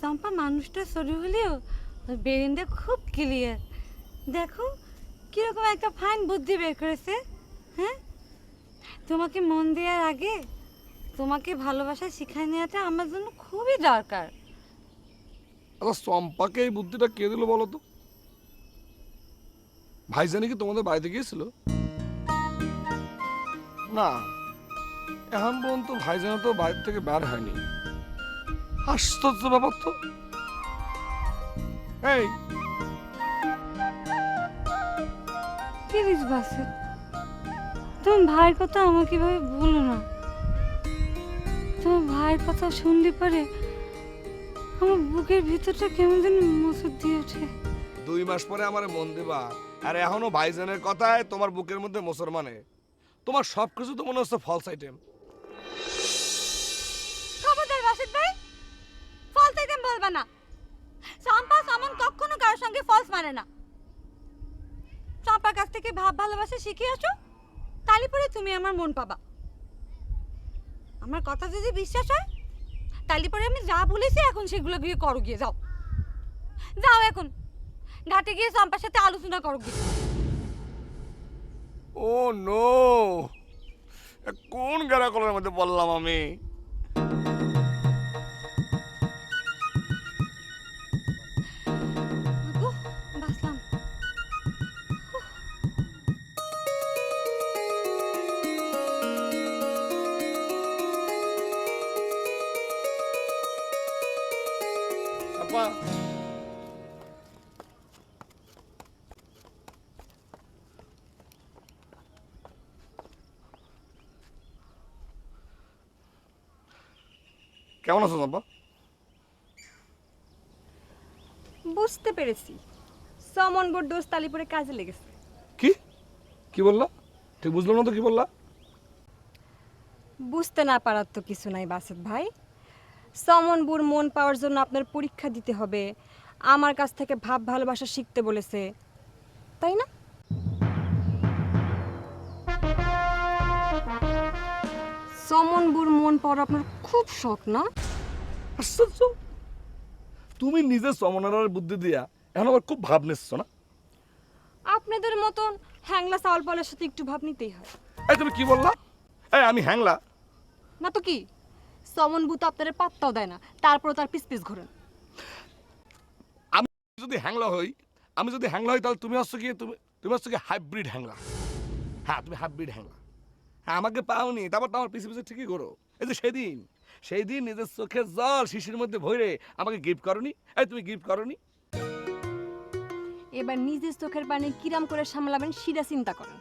চম্পা মানুষটা সরু হলেও বেরেনটা খুব ক্লিয়ার দেখো, কীরকম একটা ফাইন বুদ্ধি বের করেছে হ্যাঁ? তোমাকে মন দেওয়ার আগে তোমাকে ভালোবাসা শিখায় নেওয়াটা আমার জন্য খুবই দরকার। আচ্ছা চম্পাকে এই বুদ্ধিটা কে দিল বলো তো? ভাইজানি কি তোমাদের বাড়িতে গিয়েছিল? না, এখন পর্যন্ত ভাইজান তো বাইরে থেকে বের হয়নি। আশ্চর্য ব্যাপার তো। এই। প্লিজ বাসে? তোমার ভাইয়ের কথা আমাকে ভাবে বলো না? তোমার ভাইয়ের কথা শুনলে পরে আমার বুকের ভিতরটা কেমন যেন মসুর দিয়ে ওঠে। দুই মাস পরে আমার মন দেবা। আর এখনও ভাইজানের কথায় তোমার বুকের মধ্যে মুসলমানে তোমার সব কিছু তো মনে হচ্ছে ফলস আইটেম বলবা না। চম্পা সামন কখনো কারোর সঙ্গে ফলস মানে না। চম্পার কাছ থেকে ভাব, ভালোবাসা শিখে আসো তাহলে পরে তুমি আমার মন পাবা। আমার কথা যদি বিশ্বাস হয় তাহলে পরে আমি যা বলেছি এখন সেগুলো গিয়ে করো গিয়ে, যাও। যাও এখন। ঘাটে গিয়ে চম্পার সাথে আলোচনা করো গিয়ে। ও নো কোন গ্যারাকলের মধ্যে বললাম আমি? আপা কেমন আছো আপা বুঝতে পেরেছি। সমন বোর্ড দোষ তালিপুরে কাজে লেগেছে। কি? কি বললা? ঠিক বুঝলাম না তো কি বললা? বুঝতে না পারার তো কিছু নাই বাসেদ ভাই। সমন বুর মন পাওয়ার জন্য আপনার পরীক্ষা দিতে হবে। আমার কাছ থেকে ভাব ভালোবাসা শিখতে বলেছে। তাই না? সমন বুর মন পাওয়ার আপনার খুব শখ না? আশ্চর্য! তুমি নিজে সমনার বুদ্ধি দিয়া এখন আবার খুব ভাব নিচ্ছ না? আপনাদের মতন হ্যাংলা চাওয়াল পালের সাথে একটু ভাব নিতেই হয়। এই তুমি কি বললা? এই আমি হ্যাংলা। না তো কি? সমন বু তো পাত্তাও দেয় না। তারপর তার পিস পিস ঘোরেন। আমি যদি হ্যাংলা হই আমি যদি হ্যাংলা হই তাহলে তুমি হচ্ছে কি তুমি তুমি হচ্ছে কি হাইব্রিড হ্যাংলা। হ্যাঁ তুমি হাইব্রিড হ্যাংলা। হ্যাঁ আমাকে পাওনি তারপর তো আমার পিছিয়ে পিছিয়ে ঠিকই করো এই যে সেদিন সেই দিন নিজের চোখের জল শিশির মধ্যে ভরে আমাকে গিফট করনি। এই তুমি গিফট করনি? এবার নিজের চোখের পানি কিরাম করে সামলাবেন সেটা চিন্তা করেন।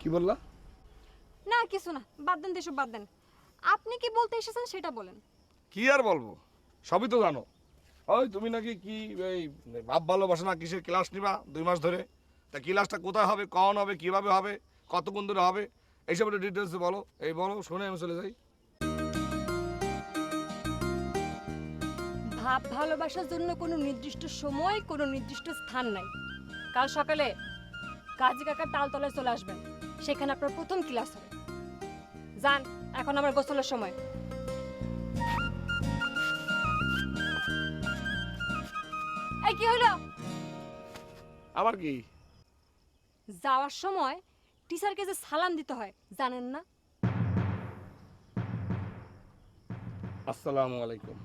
কি বললা? না কিছু না বাদ দেন দেশব বাদ দেন। আপনি কি বলতে এসেছেন সেটা বলেন। কি আর বলব? সবই তো জানো। ওই তুমি নাকি কি এই ভাব ভালোবাসা না কিসের ক্লাস নিবা দুই মাস ধরে? তা ক্লাসটা কোথায় হবে কখন হবে কীভাবে হবে কতক্ষণ ধরে হবে? এইসব একটু ডিটেলসে বলো। এই বলো শুনে আমি চলে যাই। ভাব ভালোবাসার জন্য কোনো নির্দিষ্ট সময় কোনো নির্দিষ্ট স্থান নাই। কাল সকালে কাজী কাকার তালতলায় চলে আসবেন। সেখানে আপনার প্রথম ক্লাস হবে। যান এখন আমার গোসলের সময়। এই কি হলো আবার কি? যাওয়ার সময় টিচারকে যে সালাম দিতে হয় জানেন না? আসসালামু আলাইকুম।